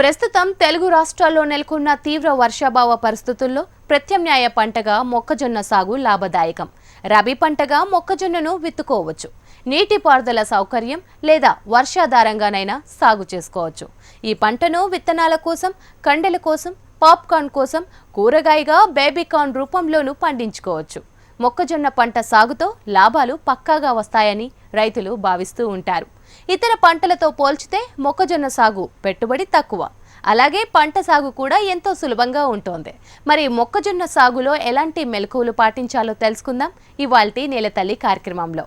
ప్రస్తుతం తెలుగు రాష్ట్రాల్లో నెలకొన్న తీవ్ర వర్షాభావ పరిస్థితుల్లో ప్రత్యామ్నాయ పంటగా మొక్కజొన్న సాగు లాభదాయకం. రబీ పంటగా మొక్కజొన్నను విత్తుకోవచ్చు. నీటిపారుదల సౌకర్యం లేదా వర్షాధారంగానైనా సాగు చేసుకోవచ్చు. ఈ పంటను విత్తనాల కోసం కండెల కోసం పాప్కార్న్ కోసం కూరగాయగా బేబీకార్న్ రూపంలోనూ పండించుకోవచ్చు. మొక్కజొన్న పంట సాగుతో లాభాలు పక్కాగా వస్తాయని రైతులు భావిస్తూ ఉంటారు. ఇతర పంటలతో పోల్చితే మొక్కజొన్న సాగు పెట్టుబడి తక్కువ. అలాగే పంట సాగు కూడా ఎంతో సులభంగా ఉంటుంది. మరి మొక్కజొన్న సాగులో ఎలాంటి మెలకువలు పాటించాలో తెలుసుకుందాం. ఇవాల్టి నేలతల్లి కార్యక్రమంలో.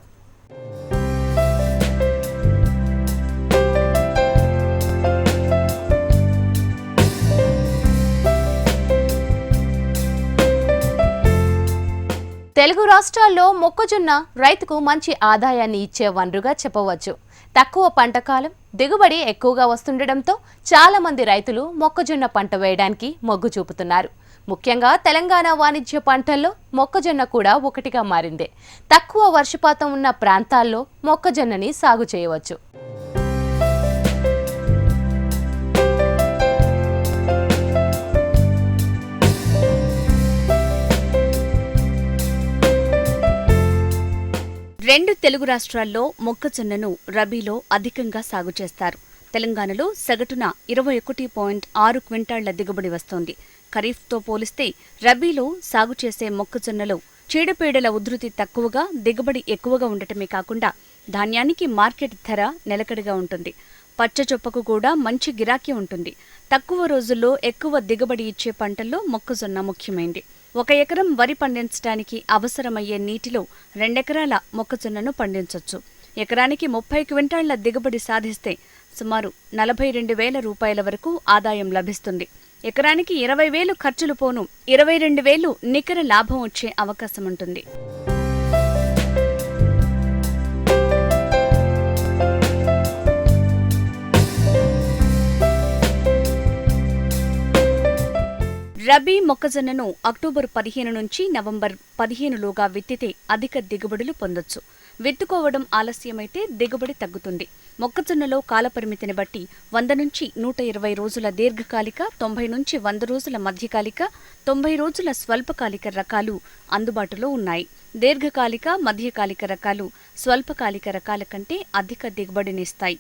తెలుగు రాష్ట్రాల్లో మొక్కజొన్న రైతుకు మంచి ఆదాయాన్ని ఇచ్చే వనరుగా చెప్పవచ్చు. తక్కువ పంట కాలం దిగుబడి ఎక్కువగా వస్తుండటంతో చాలా మంది రైతులు మొక్కజొన్న పంట వేయడానికి మొగ్గు చూపుతున్నారు. ముఖ్యంగా తెలంగాణ వాణిజ్య పంటల్లో మొక్కజొన్న కూడా ఒకటిగా మారింది. తక్కువ వర్షపాతం ఉన్న ప్రాంతాల్లో మొక్కజొన్నని సాగు చేయవచ్చు. రెండు తెలుగు రాష్ట్రాల్లో మొక్కజొన్నను రబీలో అధికంగా సాగు చేస్తారు. తెలంగాణలో సగటున ఇరవై ఒకటి పాయింట్ ఆరు క్వింటాళ్ళ దిగుబడి వస్తోంది. ఖరీఫ్తో పోలిస్తే రబీలో సాగు చేసే మొక్కజొన్నలో చీడపీడల ఉధృతి తక్కువగా దిగుబడి ఎక్కువగా ఉండటమే కాకుండా ధాన్యానికి మార్కెట్ ధర నిలకడగా ఉంటుంది. పచ్చచొప్పకు కూడా మంచి గిరాకీ ఉంటుంది. తక్కువ రోజుల్లో ఎక్కువ దిగుబడి ఇచ్చే పంటల్లో మొక్కజొన్న ముఖ్యమైంది. ఒక ఎకరం వరి పండించడానికి అవసరమయ్యే నీటిలో రెండెకరాల మొక్కజొన్నను పండించవచ్చు ఎకరానికి ముప్పై క్వింటాళ్ళ దిగుబడి సాధిస్తే సుమారు నలభై రెండు వేల రూపాయల వరకు ఆదాయం లభిస్తుంది. ఎకరానికి ఇరవై వేలు ఖర్చులు పోను ఇరవై రెండు వేలు నికర లాభం వచ్చే అవకాశం ఉంటుంది రబీ మొక్కజొన్నను అక్టోబర్ పదిహేను నుంచి నవంబర్ పదిహేనులోగా విత్తితే అధిక దిగుబడులు పొందొచ్చు. విత్తుకోవడం ఆలస్యమైతే దిగుబడి తగ్గుతుంది. మొక్కజొన్నలో కాలపరిమితిని బట్టి వంద నుంచి నూట ఇరవై రోజుల దీర్ఘకాలిక తొంభై నుంచి వంద రోజుల మధ్యకాలిక తొంభై రోజుల స్వల్పకాలిక రకాలు అందుబాటులో ఉన్నాయి. దీర్ఘకాలిక మధ్యకాలిక రకాలు స్వల్పకాలిక రకాల కంటే అధిక దిగుబడినిస్తాయి.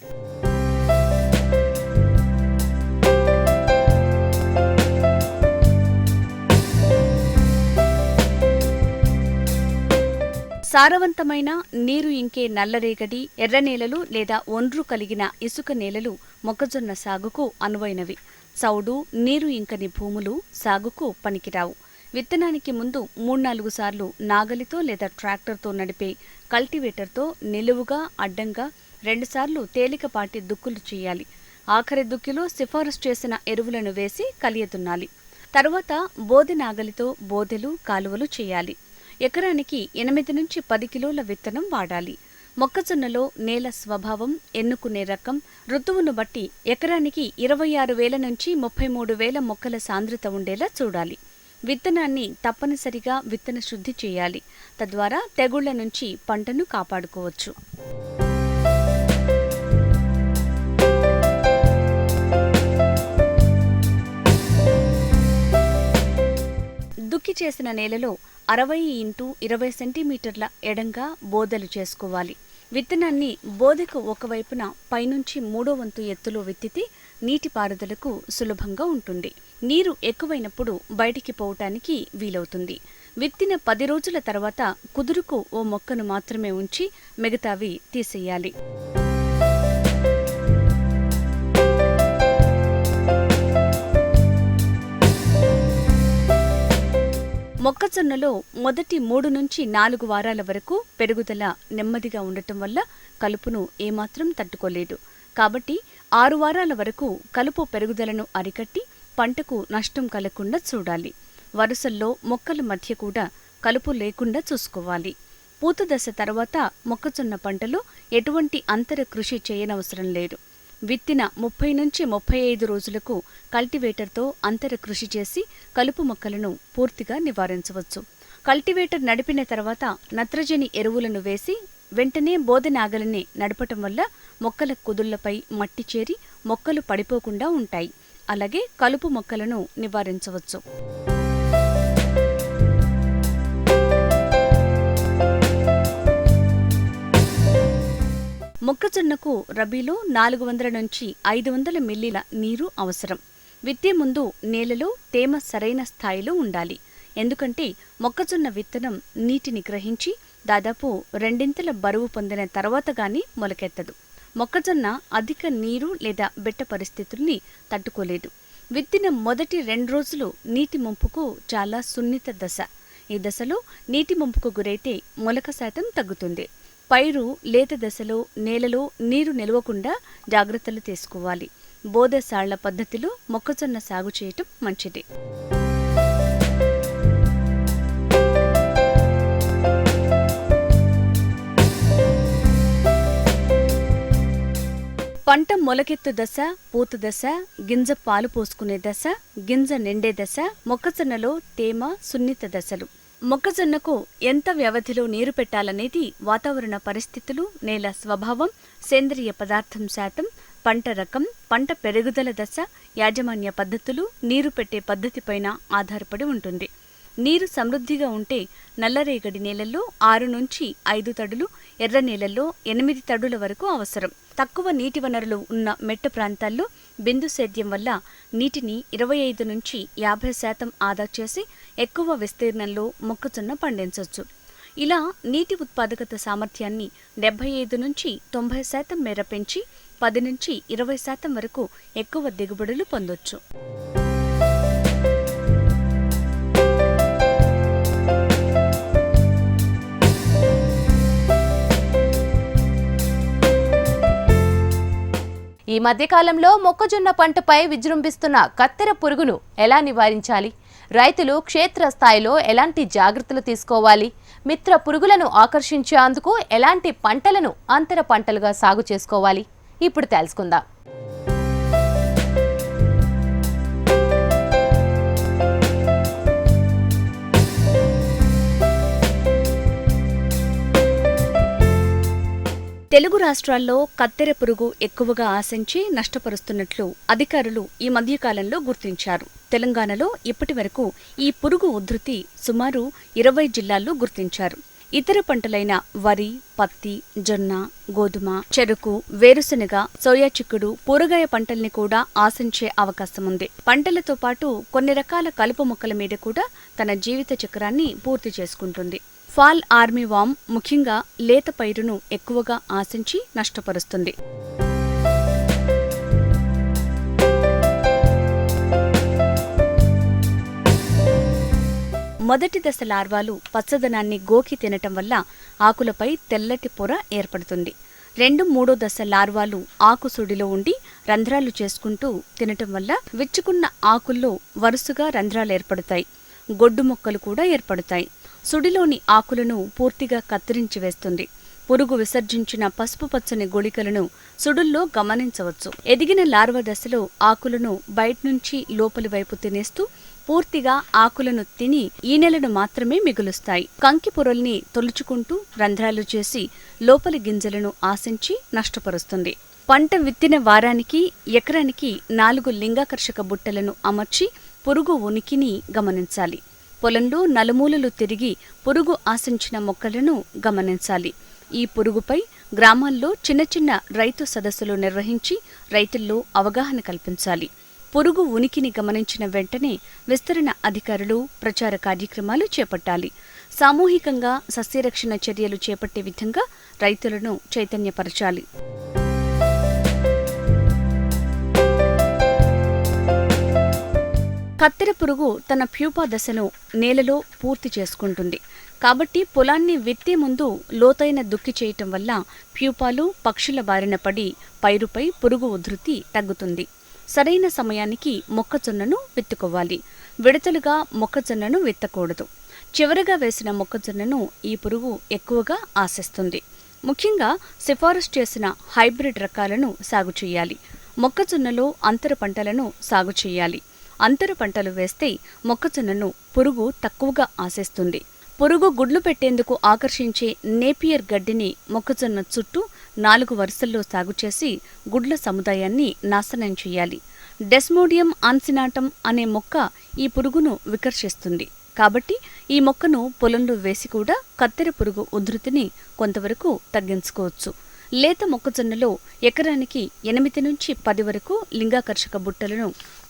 సారవంతమైన నీరు ఇంకే నల్లరేగడి ఎర్ర నేలలు లేదా ఒండ్రు కలిగిన ఇసుక నేలలు మొక్కజొన్న సాగుకు అనువైనవి. చౌడు నీరు ఇంకని భూములు సాగుకు పనికిరావు. విత్తనానికి ముందు మూడు నాలుగు సార్లు నాగలితో లేదా ట్రాక్టర్తో నడిపే కల్టివేటర్తో నిలువుగా అడ్డంగా రెండుసార్లు తేలికపాటి దుక్కులు చేయాలి. ఆఖరి దుక్కిలో సిఫారసు చేసిన ఎరువులను వేసి కలియదున్నాలి. తరువాత బోదె నాగలితో బోదెలు కాలువలు చేయాలి. ఎకరానికి ఎనిమిది నుంచి పది కిలోల విత్తనం వాడాలి. మొక్కజొన్నలో నేల స్వభావం ఎన్నుకునే రకం ఋతువును బట్టి ఎకరానికి ఇరవై ఆరు వేల నుంచి ముప్పై మూడు వేల మొక్కల సాంద్రత ఉండేలా చూడాలి. విత్తనాన్ని తప్పనిసరిగా విత్తన శుద్ధి చేయాలి. తద్వారా తెగుళ్ళ నుంచి పంటను కాపాడుకోవచ్చు. దుక్కి చేసిన నేలలో అరవై ఇంటూ ఇరవై సెంటీమీటర్ల ఎడంగా బోదలు చేసుకోవాలి. విత్తనాన్ని బోదెకు ఒకవైపున పైనుంచి మూడో వంతు ఎత్తులో విత్తితే నీటిపారుదలకు సులభంగా ఉంటుంది. నీరు ఎక్కువైనప్పుడు బయటికి పోవటానికి వీలవుతుంది. విత్తిన పది రోజుల తర్వాత కుదురుకు ఓ మొక్కను మాత్రమే ఉంచి మిగతావి తీసేయాలి. మొక్కజొన్నలో మొదటి మూడు నుంచి నాలుగు వారాల వరకు పెరుగుదల నెమ్మదిగా ఉండటం వల్ల కలుపును ఏమాత్రం తట్టుకోలేదు. కాబట్టి ఆరు వారాల వరకు కలుపు పెరుగుదలను అరికట్టి పంటకు నష్టం కలగకుండా చూడాలి. వరుసల్లో మొక్కల మధ్య కూడా కలుపు లేకుండా చూసుకోవాలి. పూత దశ తర్వాత మొక్కజొన్న పంటలో ఎటువంటి అంతర కృషి చేయనవసరం లేదు. విత్తిన ముప్పై నుంచి ముప్పై ఐదు రోజులకు కల్టివేటర్తో అంతర కృషి చేసి కలుపు మొక్కలను పూర్తిగా నివారించవచ్చు. కల్టివేటర్ నడిపిన తర్వాత నత్రజని ఎరువులను వేసి వెంటనే బోధనాగలిని నడపటం వల్ల మొక్కల కుదుళ్ళపై మట్టి చేరి మొక్కలు పడిపోకుండా ఉంటాయి. అలాగే కలుపు మొక్కలను నివారించవచ్చు. మొక్కజొన్నకు రబీలో నాలుగు వందల నుంచి ఐదు వందల మిల్లీల నీరు అవసరం. విత్తే ముందు నేలలో తేమ సరైన స్థాయిలో ఉండాలి. ఎందుకంటే మొక్కజొన్న విత్తనం నీటిని గ్రహించి దాదాపు రెండింతల బరువు పొందిన తర్వాత గాని మొలకెత్తదు. మొక్కజొన్న అధిక నీరు లేదా బిట్ట పరిస్థితుల్ని తట్టుకోలేదు. విత్తిన మొదటి రెండు రోజులు నీటి ముంపుకు చాలా సున్నిత దశ. ఈ దశలో నీటి ముంపుకు గురైతే మొలక శాతం తగ్గుతుంది. పైరు లేత దశలో నేలలో నీరు నిలవకుండా జాగ్రత్తలు తీసుకోవాలి. బోధసాళ్ళ పద్ధతిలో మొక్కజొన్న సాగు చేయటం మంచిది. పంట మొలకెత్తు దశ పూత దశ గింజ పాలు పోసుకునే దశ గింజ నిండే దశ మొక్కజొన్నలో తేమ సున్నిత దశలు. మొక్కజొన్నకు ఎంత వ్యవధిలో నీరు పెట్టాలనేది వాతావరణ పరిస్థితులు నేల స్వభావం సేంద్రియ పదార్థం శాతం పంట రకం పంట పెరుగుదల దశ యాజమాన్య పద్ధతులు నీరు పెట్టే పద్ధతిపైన ఆధారపడి ఉంటుంది. నీరు సమృద్ధిగా ఉంటే నల్లరేగడి నేలల్లో ఆరు నుంచి ఐదు తడులు ఎర్ర నేలల్లో ఎనిమిది తడుల వరకు అవసరం. తక్కువ నీటి వనరులు ఉన్న మెట్ట ప్రాంతాల్లో బిందు సేద్యం వల్ల నీటిని ఇరవై ఐదు నుంచి యాభై శాతం ఆదా చేసి ఎక్కువ విస్తీర్ణంలో మొక్కజొన్న పండించవచ్చు ఇలా నీటి ఉత్పాదకత సామర్థ్యాన్ని డెబ్బై ఐదు నుంచి తొంభై శాతం మేర పెంచి పది నుంచి ఇరవై శాతం వరకు ఎక్కువ దిగుబడులు పొందొచ్చు. ఈ మధ్యకాలంలో మొక్కజొన్న పంటపై విజృంభిస్తున్న కత్తెర పురుగును ఎలా నివారించాలి? రైతులు క్షేత్రస్థాయిలో ఎలాంటి జాగ్రత్తలు తీసుకోవాలి? మిత్ర పురుగులను ఆకర్షించేందుకు ఎలాంటి పంటలను అంతర పంటలుగా సాగు చేసుకోవాలి? ఇప్పుడు తెలుసుకుందాం. తెలుగు రాష్ట్రాల్లో కత్తెర పురుగు ఎక్కువగా ఆశించి నష్టపరుస్తున్నట్లు అధికారులు ఈ మధ్యకాలంలో గుర్తించారు. తెలంగాణలో ఇప్పటి వరకు ఈ పురుగు ఉధృతి సుమారు ఇరవై జిల్లాల్లో గుర్తించారు. ఇతర పంటలైన వరి పత్తి జొన్న గోధుమ చెరుకు వేరుశెనగ సోయా చిక్కుడు కూరగాయ పంటల్ని కూడా ఆశించే అవకాశం ఉంది. పంటలతో పాటు కొన్ని రకాల కలుపు మొక్కల మీద కూడా తన జీవిత చక్రాన్ని పూర్తి చేసుకుంటుంది. ఫాల్ ఆర్మీ వామ్ ముఖ్యంగా లేత పైరును ఎక్కువగా ఆశించి నష్టపరుస్తుంది. మొదటి దశ లార్వాలు పచ్చదనాన్ని గోకి తినటం వల్ల ఆకులపై తెల్లటి పొర ఏర్పడుతుంది. రెండు మూడో దశ లార్వాలు ఆకు సుడిలో ఉండి రంధ్రాలు చేసుకుంటూ తినటం వల్ల విచ్చుకున్న ఆకుల్లో వరుసగా రంధ్రాలు ఏర్పడతాయి. గొడ్డు మొక్కలు కూడా ఏర్పడతాయి. సుడిలోని ఆకులను పూర్తిగా కత్తిరించి వేస్తుంది. పురుగు విసర్జించిన పసుపు పచ్చని గుళికలను సుడుల్లో గమనించవచ్చు. ఎదిగిన లార్వ దశలో ఆకులను బయట నుంచి లోపలి వైపు తినేస్తూ పూర్తిగా ఆకులను తిని ఈనెలను మాత్రమే మిగులుస్తాయి. కంకి పొరల్ని తొలుచుకుంటూ రంధ్రాలు చేసి లోపలి గింజలను ఆశించి నష్టపరుస్తుంది. పంట విత్తిన వారానికి ఎకరానికి నాలుగు లింగాకర్షక బుట్టలను అమర్చి పురుగు ఉనికిని గమనించాలి. పొలంలో నలుమూలలు తిరిగి పురుగు ఆశించిన మొక్కలను గమనించాలి. ఈ పురుగుపై గ్రామాల్లో చిన్న చిన్న రైతు సదస్సులు నిర్వహించి రైతుల్లో అవగాహన కల్పించాలి. పురుగు ఉనికిని గమనించిన వెంటనే విస్తరణ అధికారులు ప్రచార కార్యక్రమాలు చేపట్టాలి. సామూహికంగా సస్యరక్షణ చర్యలు చేపట్టే విధంగా రైతులను చైతన్యపరచాలి. కత్తెర పురుగు తన ప్యూపా దశను నేలలో పూర్తి చేసుకుంటుంది. కాబట్టి పొలాన్ని విత్తే ముందు లోతైన దుక్కి చేయటం వల్ల ప్యూపాలు పక్షుల బారిన పడి పైరుపై పురుగు ఉధృతి తగ్గుతుంది. సరైన సమయానికి మొక్కజొన్నను విత్తుకోవాలి. విడతలుగా మొక్కజొన్నను విత్తకూడదు. చివరగా వేసిన మొక్కజొన్నను ఈ పురుగు ఎక్కువగా ఆశిస్తుంది. ముఖ్యంగా సిఫారసు చేసిన హైబ్రిడ్ రకాలను సాగు చేయాలి. మొక్కజొన్నలో అంతర పంటలను సాగు చేయాలి. అంతర పంటలు వేస్తే మొక్కజొన్నను పురుగు తక్కువగా ఆశిస్తుంది. పురుగు గుడ్లు పెట్టేందుకు ఆకర్షించే నేపియర్ గడ్డిని మొక్కజొన్న చుట్టూ నాలుగు వరుసల్లో సాగు చేసి గుడ్ల సముదాయాన్ని నాశనం చేయాలి. డెస్మోడియం ఆన్సినాటం అనే మొక్క ఈ పురుగును వికర్షిస్తుంది. కాబట్టి ఈ మొక్కను పొలంలో వేసి కూడా కత్తెర పురుగు ఉధృతిని కొంతవరకు తగ్గించుకోవచ్చు. లేత మొక్కజొన్నలో ఎకరానికి ఎనిమిది నుంచి పది వరకు లింగాకర్షక బుట్టలను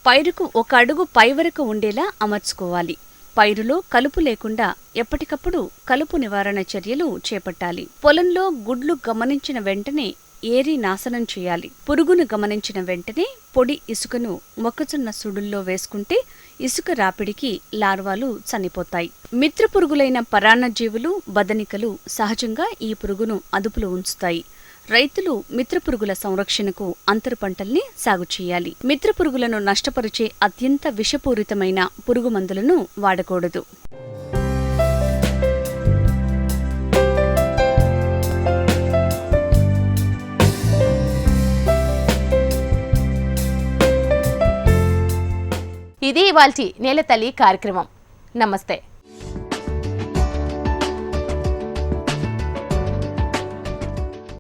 పైరుకు ఒక అడుగు పై వరకు ఉండేలా అమర్చుకోవాలి. పైరులో కలుపు లేకుండా ఎప్పటికప్పుడు కలుపు నివారణ చర్యలు చేపట్టాలి. పొలంలో గుడ్లు గమనించిన వెంటనే ఏరి నాశనం చేయాలి. పురుగును గమనించిన వెంటనే పొడి ఇసుకను మొక్కజొన్న సుడుల్లో వేసుకుంటే ఇసుక రాపిడికి లార్వాలు చనిపోతాయి. మిత్ర పురుగులైన పరాన్నజీవులు బదనికలు సహజంగా ఈ పురుగును అదుపులో ఉంచుతాయి. రైతులు మిత్ర పురుగుల సంరక్షణకు అంతర పంటల్ని సాగు చేయాలి. మిత్ర పురుగులను నష్టపరిచే అత్యంత విషపూరితమైన పురుగు మందులను వాడకూడదు. ఇది ఇవాల్టి నేల తల్లి కార్యక్రమం. నమస్తే.